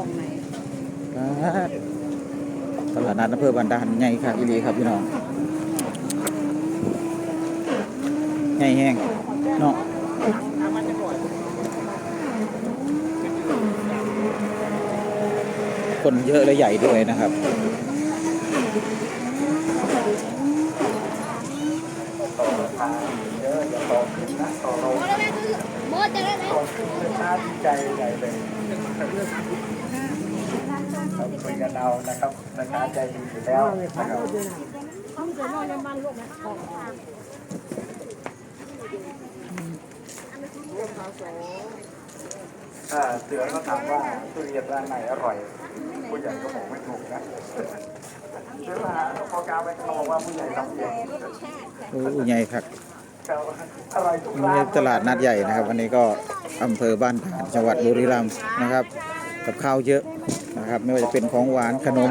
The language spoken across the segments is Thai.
องไหนตลาดนัดอำเภอบันดาลใหญ่ครับอีรีครับพี่น้องใหญ่แห้งเนาะคนเยอะและใหญ่ด้วยนะครับโมจะได้ไหม น่าดีใจใหญ่เลยเราคุยกันเอานะครับราคาใจดีอยู่แล้วนะครับถ้าเสือเขาถามว่าทุเรียนร้านไหนอร่อย ผู้ใหญ่ก็บอกไม่ถูกนะเสือมาหาพอกาไปเขาบอกว่าผู้ใหญ่ทำเองโอ้ใหญ่ครับแต่ว่าอร่อยทุกนี่ร้านตลาดนัดใหญ่นะครับ วันนี้ก็อำเภอบ้านผ่านจังหวัดบุรีรัมย์นะครับ กับข้าวเยอะนะครับ ไม่ว่าจะเป็นของหวานขนม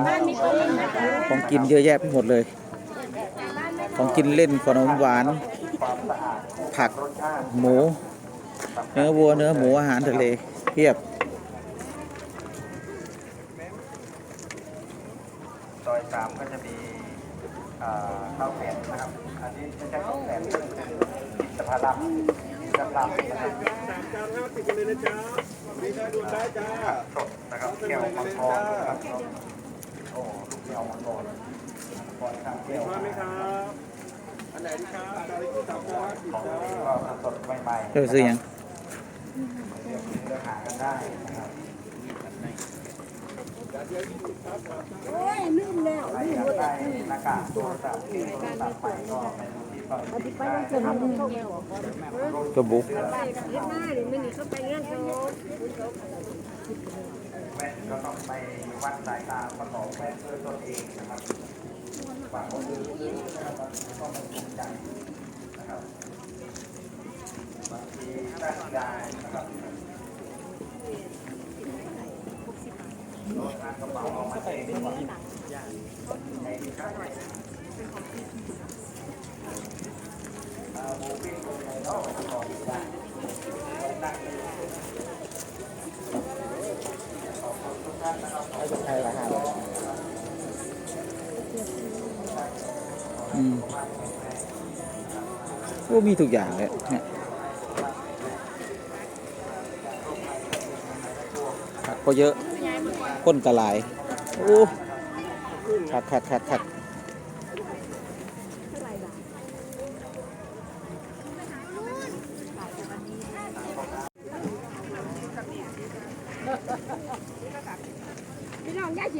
ของกินเยอะแยะไปหมดเลย ของกินเล่นขนมหวาน ผักหมู เนื้อวัวเนื้อหมูอาหารทะเลเพียบซอยสามก็จะมีข้าวแผ่นนะครับ อันนี้ไม่ใช่ข้าวแผ่น เป็นอินทผลัมอินทผลัมนะครับผักสดนะครับแก้วมังกรนะครับโอ้ลูกแก้วมังกรมังกรข้างแก้วของนี้ก็สดใหม่ๆเธอซื้อยังเกเลือกหากันได้นะครับโอ้ยลืมแล้วใครอยากได้หน้ากากโทรศัพท์ที่โทรศัพท์ไปก็ไปดูที่ตอนที่ได้ กระบุกก็ต้องไปวัดสายตาประกอบแว่นด้วยตนเองนะครับฝากคนอื่นนะครับก็ไม่ภูมิใจนะครับบางทีได้ได้นะครับทางกระเป๋าเอามาเองดีกว่าในที่ข้างในอ่าหมูปิ้งคนไหนเนาะประกอบได้นั่งเลยข อือมีทุกอย่างเลยเนี่ยผักก็เยอะ ก้นกระลาย โอ้ขัดขัดขัดขัด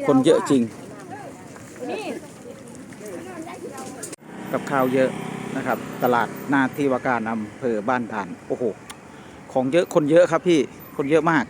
คนเยอะจริง กับข้าวเยอะนะครับ ตลาดหน้าที่ว่าการอำเภอบ้านผ่าน โอ้โห ของเยอะคนเยอะครับพี่ คนเยอะมาก